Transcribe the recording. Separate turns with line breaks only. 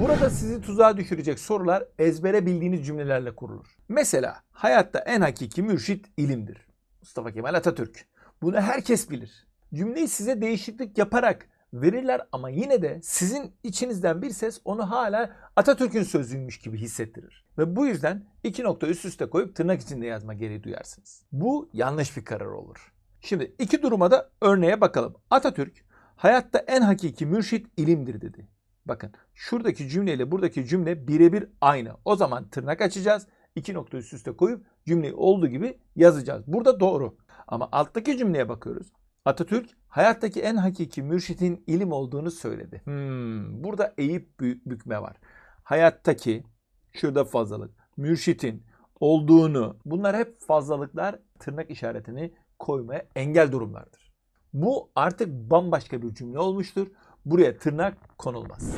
Burada sizi tuzağa düşürecek sorular ezbere bildiğiniz cümlelerle kurulur. Mesela hayatta en hakiki mürşit ilimdir. Mustafa Kemal Atatürk. Bunu herkes bilir. Cümleyi size değişiklik yaparak verirler ama yine de sizin içinizden bir ses onu hala Atatürk'ün sözüymüş gibi hissettirir. Ve bu yüzden iki nokta üst üste koyup tırnak içinde yazma gereği duyarsınız. Bu yanlış bir karar olur. Şimdi iki duruma da örneğe bakalım. Atatürk hayatta en hakiki mürşit ilimdir dedi. Bakın şuradaki cümleyle buradaki cümle birebir aynı. O zaman tırnak açacağız. iki nokta üst üste koyup cümleyi olduğu gibi yazacağız. Burada doğru. Ama alttaki cümleye bakıyoruz. Atatürk hayattaki en hakiki mürşitin ilim olduğunu söyledi. Hmm, burada eğip bü- bükme var. Hayattaki şurada fazlalık. Mürşitin olduğunu bunlar hep fazlalıklar tırnak işaretini koymaya engel durumlardır. Bu artık bambaşka bir cümle olmuştur. Buraya tırnak konulmaz.